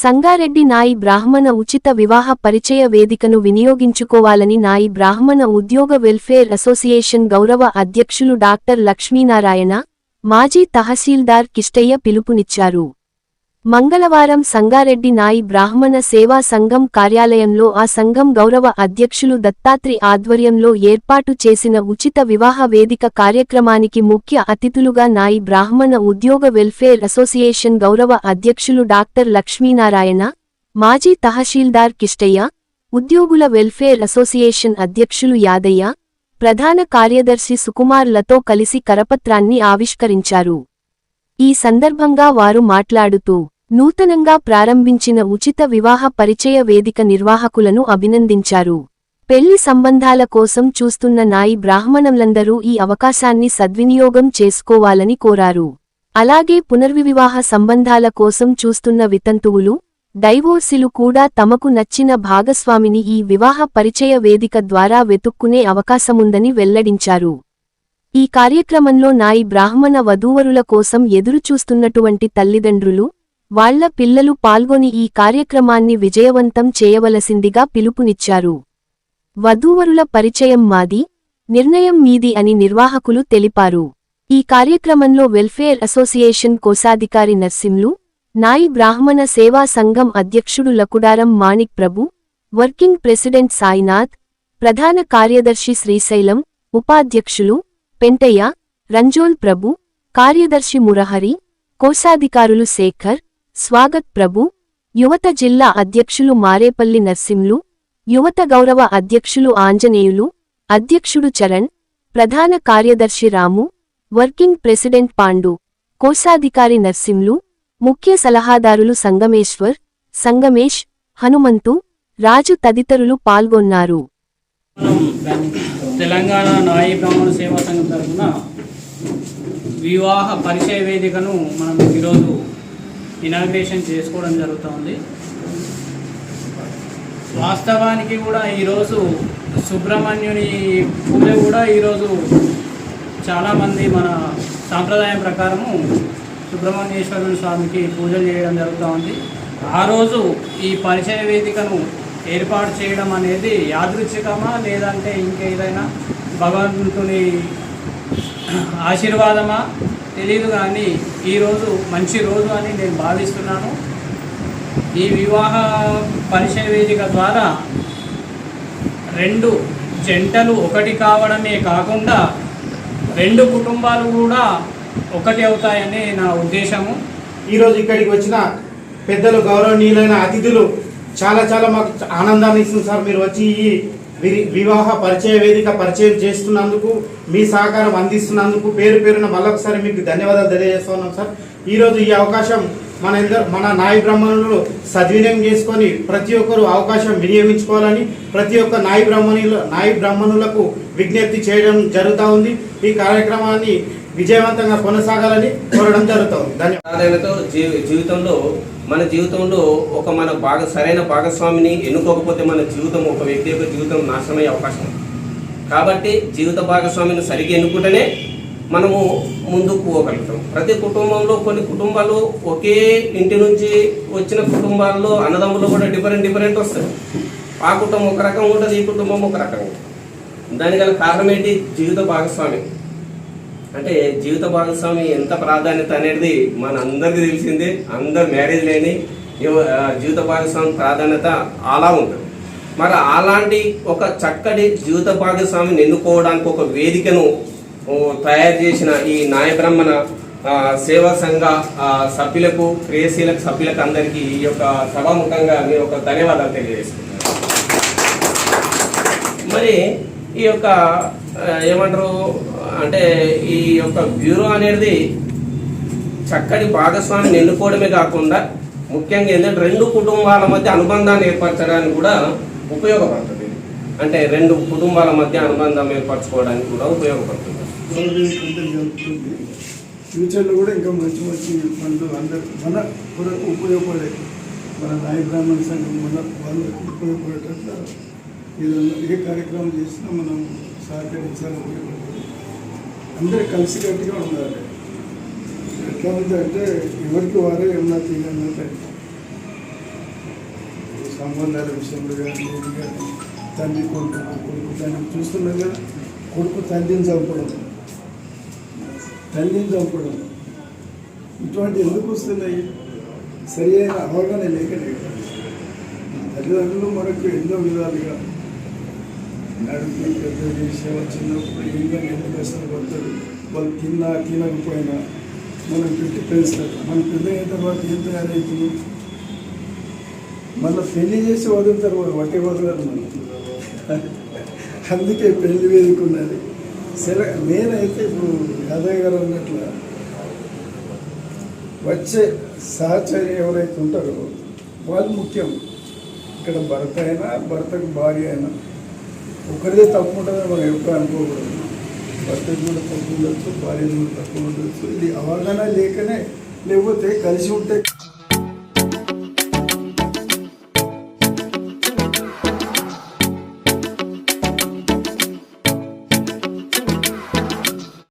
సంగారెడ్డి నాయి బ్రాహ్మణ ఉచిత వివాహ పరిచయ వేదికను వినియోగించుకోవాలని నాయి బ్రాహ్మణ ఉద్యోగ వెల్ఫేర్ అసోసియేషన్ గౌరవ అధ్యక్షులు డాక్టర్ లక్ష్మీనారాయణ మాజీ తహసీల్దార్ కిష్టయ్య పిలుపునిచ్చారు. మంగళవారం సంగారెడ్డి నాయి బ్రాహ్మణ సేవా సంఘం కార్యాలయంలో ఆ సంఘం గౌరవ అధ్యక్షులు దత్తాత్రి ఆధ్వర్యంలో ఏర్పాటు చేసిన ఉచిత వివాహ వేదిక కార్యక్రమానికి ముఖ్య అతిథులుగా నాయి బ్రాహ్మణ ఉద్యోగ వెల్ఫేర్ అసోసియేషన్ గౌరవ అధ్యక్షులు డాక్టర్ లక్ష్మీనారాయణ మాజీ తహశీల్దార్ కిష్టయ్య ఉద్యోగుల వెల్ఫేర్ అసోసియేషన్ అధ్యక్షులు యాదయ్య ప్రధాన కార్యదర్శి సుకుమార్లతో కలిసి కరపత్రాన్ని ఆవిష్కరించారు. ఈ సందర్భంగా వారు మాట్లాడుతూ నూతనంగా ప్రారంభించిన ఉచిత వివాహ పరిచయ వేదిక నిర్వాహకులను అభినందించారు. పెళ్ళి సంబంధాల కోసం చూస్తున్న నాయి బ్రాహ్మణులందరూ ఈ అవకాశాన్ని సద్వినియోగం చేసుకోవాలని కోరారు. అలాగే పునర్వివాహ సంబంధాల కోసం చూస్తున్న వితంతువులు డైవోర్సిలు కూడా తమకు నచ్చిన భాగస్వామిని ఈ వివాహ పరిచయ వేదిక ద్వారా వెతుక్కునే అవకాశముందని వెల్లడించారు. ఈ కార్యక్రమంలో నాయి బ్రాహ్మణ వధూవరుల కోసం ఎదురుచూస్తున్నటువంటి తల్లిదండ్రులు వాళ్ళ పిల్లలు పాల్గొని ఈ కార్యక్రమాన్ని విజయవంతం చేయవలసిందిగా పిలుపునిచ్చారు. వధూవరుల పరిచయం మాది నిర్ణయం మీది అని నిర్వాహకులు తెలిపారు. ఈ కార్యక్రమంలో వెల్ఫేర్ అసోసియేషన్ కోశాధికారి నర్సింలు నాయి బ్రాహ్మణ సేవా సంఘం అధ్యక్షుడు లకుడారం మాణిక్ ప్రభు వర్కింగ్ ప్రెసిడెంట్ సాయినాథ్ ప్రధాన కార్యదర్శి శ్రీశైలం ఉపాధ్యక్షులు పెంటయ్య రంజోల్ ప్రభు కార్యదర్శి మురహరి కోశాధికారులు శేఖర్ స్వాగత్ ప్రభు యువత జిల్లా అధ్యక్షులు మారేపల్లి నర్సింలు యువత గౌరవ అధ్యక్షులు ఆంజనేయులు అధ్యక్షుడు చరణ్ ప్రధాన కార్యదర్శి రాము వర్కింగ్ ప్రెసిడెంట్ పాండు కోశాధికారి నర్సింలు ముఖ్య సలహాదారులు సంగమేశ్వర్ సంగమేష్ హనుమంతు రాజు తదితరులు పాల్గొన్నారు. తెలంగాణ నాయి బ్రాహ్మణ సేవా సంఘం తరఫున వివాహ పరిచయ వేదికను మనం ఈరోజు ఇనాగ్రేషన్ చేసుకోవడం జరుగుతుంది వాస్తవానికి కూడా ఈరోజు సుబ్రహ్మణ్యుని పూజ కూడా ఈరోజు చాలామంది మన సాంప్రదాయం ప్రకారము సుబ్రహ్మణ్యేశ్వరుని స్వామికి పూజలు చేయడం జరుగుతూ ఉంది. ఆ రోజు ఈ పరిచయ వేదికను ఏర్పాటు చేయడం అనేది యాదృచ్ఛికమా? లేదంటే ఇంకేదైనా భగవంతుని ఆశీర్వాదమా? తెలియదు కానీ ఈరోజు మంచి రోజు అని నేను భావిస్తున్నాను. ఈ వివాహ పరిచయ వేదిక ద్వారా రెండు జంటలు ఒకటి కావడమే కాకుండా రెండు కుటుంబాలు కూడా ఒకటి అవుతాయని నా ఉద్దేశము. ఈరోజు ఇక్కడికి వచ్చిన పెద్దలు గౌరవనీయులైన అతిథులు చాలా చాలా మాకు ఆనందాన్ని ఇస్తుంది సార్. మీరు వచ్చి ఈ వి- వివాహ పరిచయ వేదిక పరిచయం చేస్తున్నందుకు మీ సహకారం అందిస్తున్నందుకు పేరు పేరున మళ్ళొకసారి మీకు ధన్యవాదాలు తెలియజేస్తున్నాం సార్. ఈరోజు ఈ అవకాశం మన ఇద్దరు మన నాయ బ్రాహ్మణులు సద్వినియోగం చేసుకొని ప్రతి ఒక్కరు అవకాశం వినియోగించుకోవాలని ప్రతి ఒక్క నాయ బ్రాహ్మణుల నాయి బ్రాహ్మణులకు విజ్ఞప్తి చేయడం జరుగుతూ ఉంది. ఈ కార్యక్రమాన్ని విజయవంతంగా కొనసాగాలని కోరడం జరుగుతుంది ధన్యవాదాలు. జీవితంలో మన జీవితంలో ఒక మన భాగ సరైన భాగస్వామిని ఎన్నుకోకపోతే మన జీవితం ఒక వ్యక్తి యొక్క జీవితం నాశనమయ్యే అవకాశం ఉంది. కాబట్టి జీవిత భాగస్వామిని సరిగ్గా ఎన్నుకుంటేనే మనము ముందుకు పోగలుగుతాం. ప్రతి కుటుంబంలో కొన్ని కుటుంబాలు ఒకే ఇంటి నుంచి వచ్చిన కుటుంబాల్లో అన్నదమ్ములు కూడా డిఫరెంట్ డిఫరెంట్ వస్తాయి ఆ కుటుంబం ఒక రకం ఉంటుంది ఈ కుటుంబం ఒక రకం ఉంటుంది. దానికి గల కారణం ఏంటి? జీవిత భాగస్వామి. అంటే జీవిత భాగస్వామి ఎంత ప్రాధాన్యత అనేది మన అందరికీ తెలిసిందే. అందరు మ్యారేజ్ లేని జీవిత భాగస్వామి ప్రాధాన్యత అలా ఉంటుంది. మరి అలాంటి ఒక చక్కటి జీవిత భాగస్వామిని ఎన్నుకోవడానికి ఒక వేదికను తయారు చేసిన ఈ నాయబ్రహ్మణ సేవా సంఘ సభ్యులకు క్రియాశీలక సభ్యులకు అందరికీ ఈ యొక్క సభాముఖంగా మీరు ఒక ధన్యవాదాలు తెలియజేస్తున్నాను. మరి ఈ యొక్క ఏమంటారు అంటే ఈ యొక్క బ్యూరో అనేది చక్కటి భాగస్వామిని ఎన్నుకోవడమే కాకుండా ముఖ్యంగా ఏంటంటే రెండు కుటుంబాల మధ్య అనుబంధాన్ని ఏర్పరచడానికి కూడా ఉపయోగపడుతుంది. అంటే రెండు కుటుంబాల మధ్య అనుబంధం ఏర్పరచుకోవడానికి కూడా ఉపయోగపడుతుంది. జరుగుతుంది ఫ్యూచర్లో కూడా ఇంకా మంచి మంచి పనులు అందరు మన కూడా ఉపయోగపడే మన నాయ బ్రాహ్మణ సంఘం మన వాళ్ళకు ఉపయోగపడేటట్లు ఏదైనా ఏ కార్యక్రమం చేసినా మనం సహకరించాలి ఉపయోగపడుతుంది అందరు కలిసికట్టుగా ఉండాలి. ఎట్లా అంటే ఎవరికి వారే ఏమన్నా తీయాలంటే సంబంధాల విషయంలో కానీ తండ్రి కొడుకు కొడుకు తండ్రి చూస్తున్నాం కదా కొడుకు తండ్రిని చంపడం తల్లిని చంపడం ఇటువంటి ఎందుకు వస్తున్నాయి? సరి అయిన అవగాహన లేక తల్లిదండ్రులు మనకు ఎన్నో విధాలుగా నడుపు పెద్ద చేసే చిన్నప్పుడు ఇంకా ఎందుకు పడతాడు వాళ్ళు తిన్నా తినకపోయినా మనం పెట్టి పెంచుతారు మనం పెద్ద అయిన తర్వాత ఏం తయారవుతుంది మళ్ళీ పెళ్ళి చేసి వదులుతారు వాళ్ళు వట్టి వదలరు మనం అందుకే పెళ్ళి వేదిక ఉన్నది. సరే నేనైతే అయితే ఇప్పుడు యాదయ్య గారు అన్నట్లు వచ్చే సహచర్య ఎవరైతే ఉంటారో వాళ్ళు ముఖ్యం. ఇక్కడ భర్త అయినా భర్తకు భార్య అయినా ఒకరిదే తప్పు ఉంటుందని మనం ఎప్పుడు అనుకోకూడదు. భర్తకి కూడా తప్పు ఉండొచ్చు భార్య కూడా తప్పు ఉండొచ్చు. ఇది అవగాహన లేకనే లేకపోతే కలిసి ఉంటే